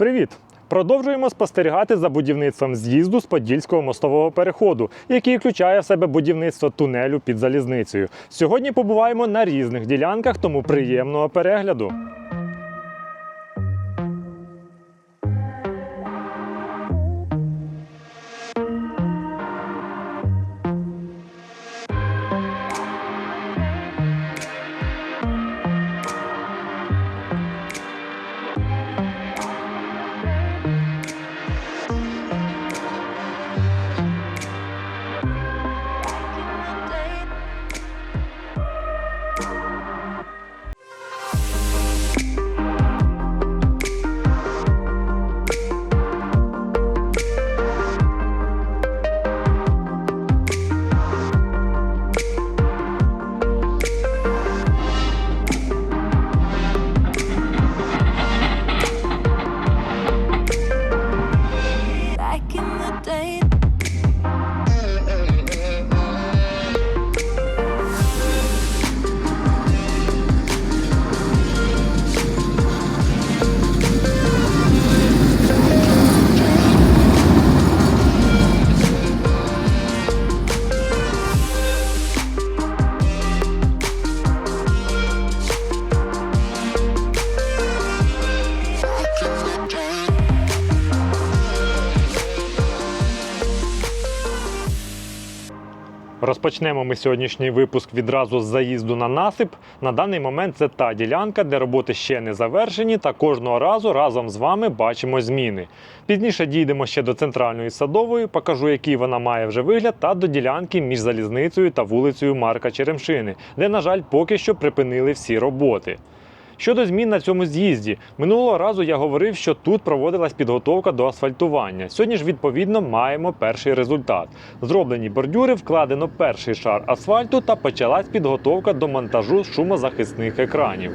Привіт! Продовжуємо спостерігати за будівництвом з'їзду з Подільського мостового переходу, який включає в себе будівництво тунелю під залізницею. Сьогодні побуваємо на різних ділянках, тому приємного перегляду. Розпочнемо ми сьогоднішній випуск відразу з заїзду на насип. На даний момент це та ділянка, де роботи ще не завершені, та кожного разу разом з вами бачимо зміни. Пізніше дійдемо ще до центральної садової, покажу, який вона має вже вигляд, та до ділянки між залізницею та вулицею Марка Черемшини, де, на жаль, поки що припинили всі роботи. Щодо змін на цьому з'їзді, минулого разу я говорив, що тут проводилась підготовка до асфальтування. Сьогодні ж відповідно маємо перший результат. Зроблені бордюри, вкладено перший шар асфальту та почалась підготовка до монтажу шумозахисних екранів.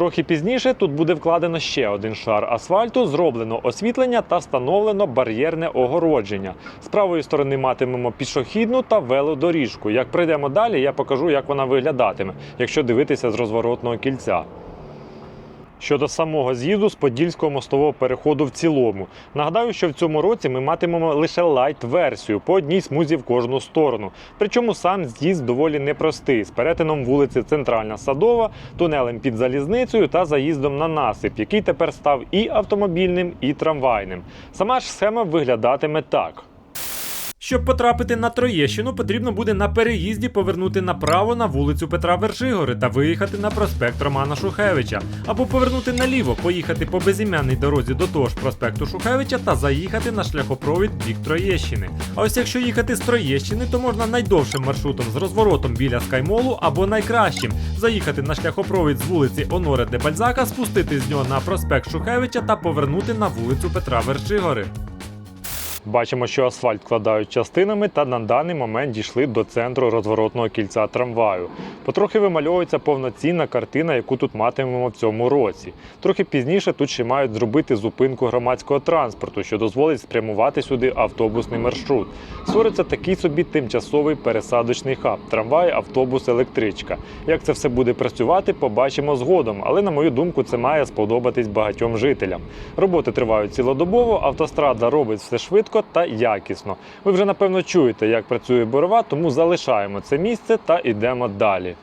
Трохи пізніше тут буде вкладено ще один шар асфальту, зроблено освітлення та встановлено бар'єрне огородження. З правої сторони матимемо пішохідну та велодоріжку. Як пройдемо далі, я покажу, як вона виглядатиме, якщо дивитися з розворотного кільця. Щодо самого з'їзду з Подільського мостового переходу в цілому. Нагадаю, що в цьому році ми матимемо лише лайт-версію по одній смузі в кожну сторону. Причому сам з'їзд доволі непростий, з перетином вулиці Центральна Садова, тунелем під залізницею та заїздом на насип, який тепер став і автомобільним, і трамвайним. Сама ж схема виглядатиме так. Щоб потрапити на Троєщину, потрібно буде на переїзді повернути направо на вулицю Петра Вершигори та виїхати на проспект Романа Шухевича, або повернути наліво, поїхати по безім'яній дорозі до того ж проспекту Шухевича та заїхати на шляхопровід бік Троєщини. А ось якщо їхати з Троєщини, то можна найдовшим маршрутом з розворотом біля Скаймолу або найкращим заїхати на шляхопровід з вулиці Оноре де Бальзака, спустити з нього на проспект Шухевича та повернути на вулицю Петра Вершигори. Бачимо, що асфальт кладають частинами та на даний момент дійшли до центру розворотного кільця трамваю. Потрохи вимальовується повноцінна картина, яку тут матимемо в цьому році. Трохи пізніше тут ще мають зробити зупинку громадського транспорту, що дозволить спрямувати сюди автобусний маршрут. Створиться такий собі тимчасовий пересадочний хаб трамвай, автобус, електричка. Як це все буде працювати, побачимо згодом, але на мою думку, це має сподобатись багатьом жителям. Роботи тривають цілодобово, автострада робить все швидко та якісно. Ви вже напевно чуєте, як працює борова, тому залишаємо це місце та йдемо далі.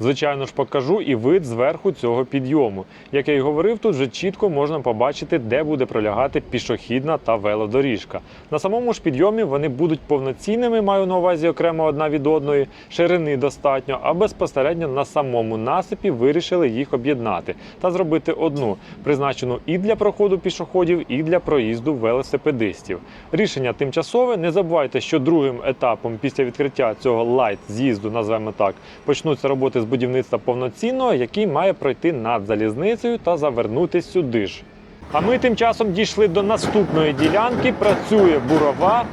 Звичайно ж, покажу і вид зверху цього підйому. Як я й говорив, тут вже чітко можна побачити, де буде пролягати пішохідна та велодоріжка. На самому ж підйомі вони будуть повноцінними, маю на увазі окремо одна від одної, ширини достатньо, а безпосередньо на самому насипі вирішили їх об'єднати та зробити одну, призначену і для проходу пішоходів, і для проїзду велосипедистів. Рішення тимчасове. Не забувайте, що другим етапом після відкриття цього лайт з'їзду, назвемо так, почнуться роботи з будівництва повноцінного, який має пройти над залізницею та завернути сюди ж. А ми тим часом дійшли до наступної ділянки. Працює бурова.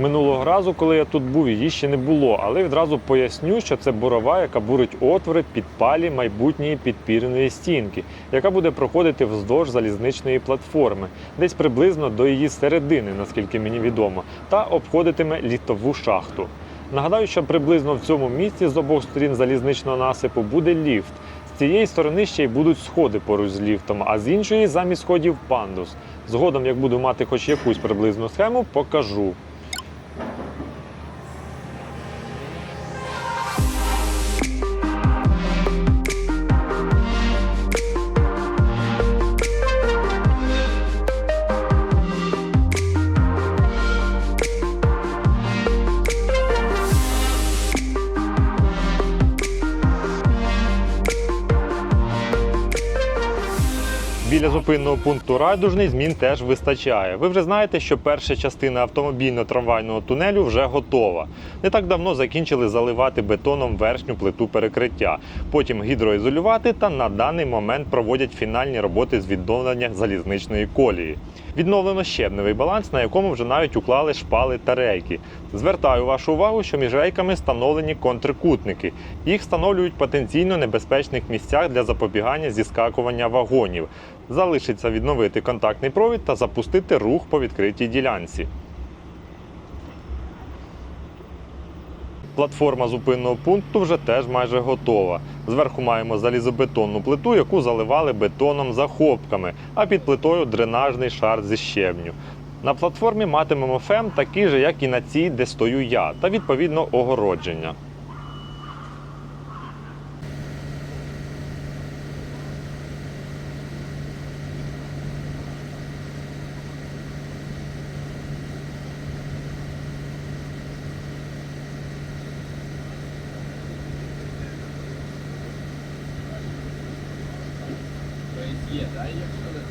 Минулого разу, коли я тут був, її ще не було, але відразу поясню, що це бурова, яка бурить отвори підпалі майбутньої підпірної стінки, яка буде проходити вздовж залізничної платформи, десь приблизно до її середини, наскільки мені відомо, та обходитиме літову шахту. Нагадаю, що приблизно в цьому місці з обох сторін залізничного насипу буде ліфт. З цієї сторони ще й будуть сходи поруч з ліфтом, а з іншої замість сходів пандус. Згодом, як буду мати хоч якусь приблизну схему, покажу. Біля зупинного пункту райдужний змін теж вистачає. Ви вже знаєте, що перша частина автомобільно-трамвайного тунелю вже готова. Не так давно закінчили заливати бетоном верхню плиту перекриття, потім гідроізолювати та на даний момент проводять фінальні роботи з відновлення залізничної колії. Відновлено щебневий баланс, на якому вже навіть уклали шпали та рейки. Звертаю вашу увагу, що між рейками встановлені контркутники. Їх встановлюють в потенційно небезпечних місцях для запобігання зіскакування вагонів. Залишиться відновити контактний провід та запустити рух по відкритій ділянці. Платформа зупинного пункту вже теж майже готова. Зверху маємо залізобетонну плиту, яку заливали бетоном захопками, а під плитою дренажний шар зі щебню. На платформі матимемо фем такий же, як і на цій, де стою я, та відповідно огородження. Є, так, є.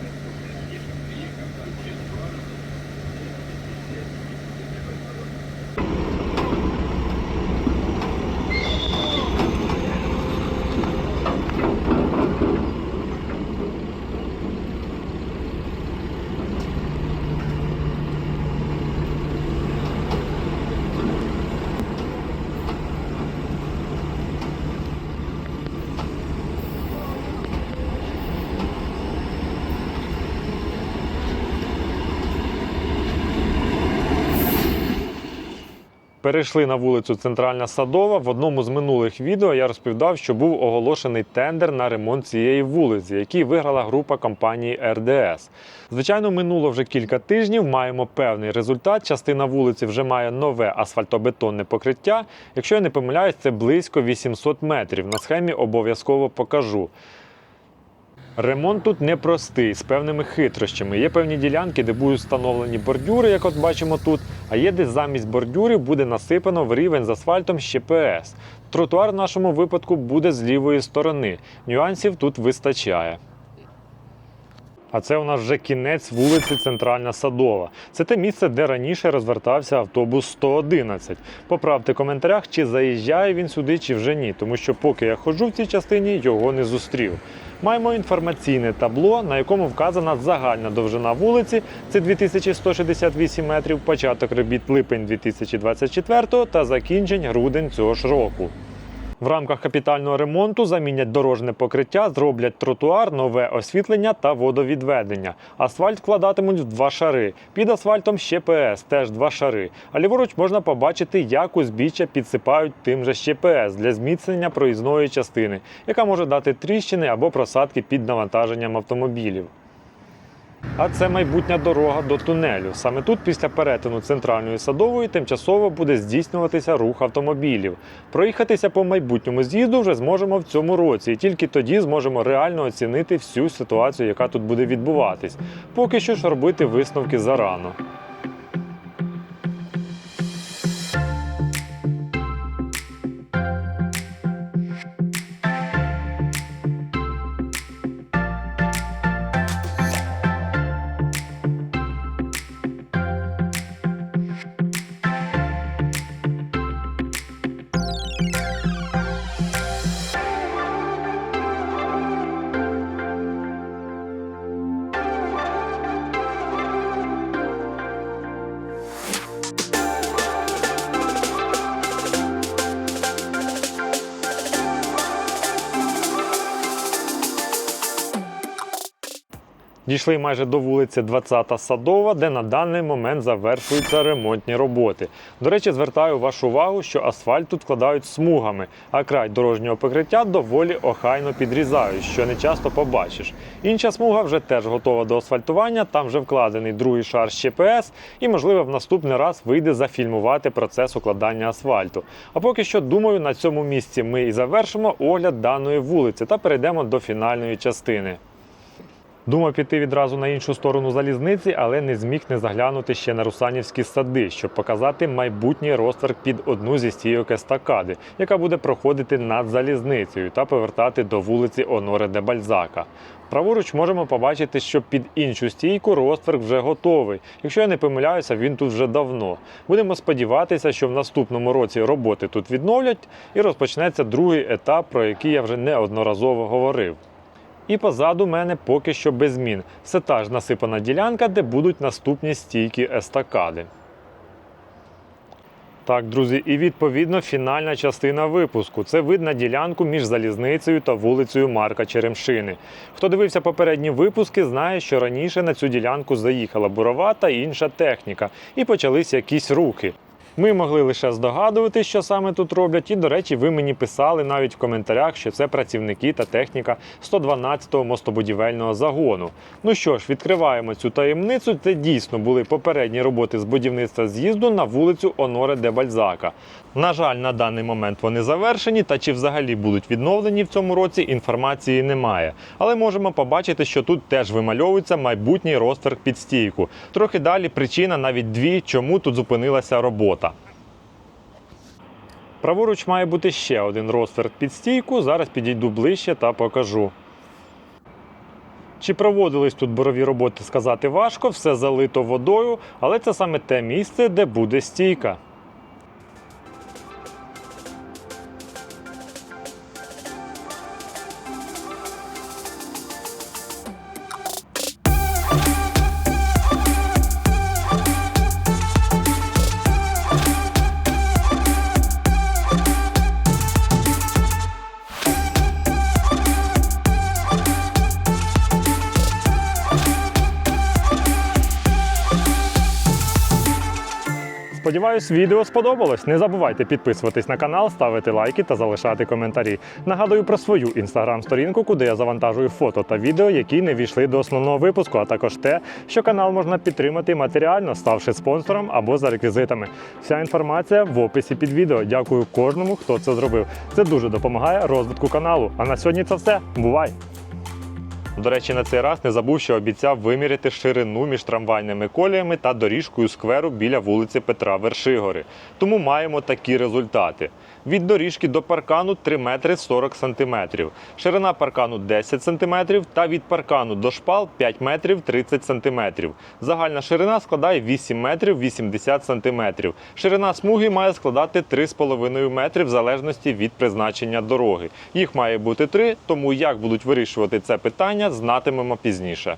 Перейшли на вулицю Центральна Садова. В одному з минулих відео я розповідав, що був оголошений тендер на ремонт цієї вулиці, який виграла група компанії РДС. Звичайно, минуло вже кілька тижнів. Маємо певний результат. Частина вулиці вже має нове асфальтобетонне покриття. Якщо я не помиляюсь, це близько 800 метрів. На схемі обов'язково покажу. Ремонт тут непростий, з певними хитрощами. Є певні ділянки, де будуть встановлені бордюри, як от бачимо тут, а є де замість бордюрів буде насипано в рівень з асфальтом ще ПС. Тротуар в нашому випадку буде з лівої сторони. Нюансів тут вистачає. А це у нас вже кінець вулиці Центральна Садова. Це те місце, де раніше розвертався автобус 111. Поправте в коментарях, чи заїжджає він сюди, чи вже ні, тому що поки я ходжу в цій частині, його не зустрів. Маємо інформаційне табло, на якому вказана загальна довжина вулиці. Це 2168 метрів, початок робіт липень 2024 та закінчень грудень цього ж року. В рамках капітального ремонту замінять дорожне покриття, зроблять тротуар, нове освітлення та водовідведення. Асфальт вкладатимуть в два шари. Під асфальтом ще ПС, теж два шари. А ліворуч можна побачити, як узбіччя підсипають тим же ще ПС для зміцнення проїзної частини, яка може дати тріщини або просадки під навантаженням автомобілів. А це майбутня дорога до тунелю. Саме тут, після перетину центральної садової, тимчасово буде здійснюватися рух автомобілів. Проїхатися по майбутньому з'їзду вже зможемо в цьому році, і тільки тоді зможемо реально оцінити всю ситуацію, яка тут буде відбуватись. Поки що ж робити висновки зарано. Дійшли майже до вулиці 20 Садова, де на даний момент завершуються ремонтні роботи. До речі, звертаю вашу увагу, що асфальт тут вкладають смугами, а край дорожнього покриття доволі охайно підрізають, що не часто побачиш. Інша смуга вже теж готова до асфальтування. Там вже вкладений другий шар з ЧПС, і можливо в наступний раз вийде зафільмувати процес укладання асфальту. А поки що, думаю, на цьому місці ми і завершимо огляд даної вулиці та перейдемо до фінальної частини. Думав піти відразу на іншу сторону залізниці, але не зміг не заглянути ще на Русанівські сади, щоб показати майбутній розтверк під одну зі стійок естакади, яка буде проходити над залізницею та повертати до вулиці Оноре де Бальзака. Праворуч можемо побачити, що під іншу стійку розтверк вже готовий. Якщо я не помиляюся, він тут вже давно. Будемо сподіватися, що в наступному році роботи тут відновлять і розпочнеться другий етап, про який я вже неодноразово говорив. І позаду мене поки що без змін. Все та ж насипана ділянка, де будуть наступні стійки естакади. Так, друзі, і відповідно фінальна частина випуску. Це вид на ділянку між залізницею та вулицею Марка Черемшини. Хто дивився попередні випуски, знає, що раніше на цю ділянку заїхала бурова та інша техніка, і почались якісь рухи. Ми могли лише здогадувати, що саме тут роблять, і, до речі, ви мені писали навіть в коментарях, що це працівники та техніка 112-го мостобудівельного загону. Ну що ж, відкриваємо цю таємницю. Це дійсно були попередні роботи з будівництва з'їзду на вулицю Оноре де Бальзака. На жаль, на даний момент вони завершені, та чи взагалі будуть відновлені в цьому році, інформації немає. Але можемо побачити, що тут теж вимальовується майбутній розтверк під стійку. Трохи далі причина навіть дві, чому тут зупинилася робота. Праворуч має бути ще один розверт під стійку. Зараз підійду ближче та покажу. Чи проводились тут борові роботи, сказати важко, все залито водою, але це саме те місце, де буде стійка. Сподіваюсь, відео сподобалось. Не забувайте підписуватись на канал, ставити лайки та залишати коментарі. Нагадую про свою інстаграм-сторінку, куди я завантажую фото та відео, які не війшли до основного випуску, а також те, що канал можна підтримати матеріально, ставши спонсором або за реквізитами. Вся інформація в описі під відео. Дякую кожному, хто це зробив. Це дуже допомагає розвитку каналу. А на сьогодні це все. Бувай! До речі, на цей раз не забув, що обіцяв виміряти ширину між трамвайними коліями та доріжкою скверу біля вулиці Петра Вершигори. Тому маємо такі результати. Від доріжки до паркану 3 метри 40 сантиметрів, ширина паркану 10 сантиметрів та від паркану до шпал 5 метрів 30 сантиметрів. Загальна ширина складає 8 метрів 80 сантиметрів. Ширина смуги має складати 3,5 метри в залежності від призначення дороги. Їх має бути 3, тому як будуть вирішувати це питання, знатимемо пізніше.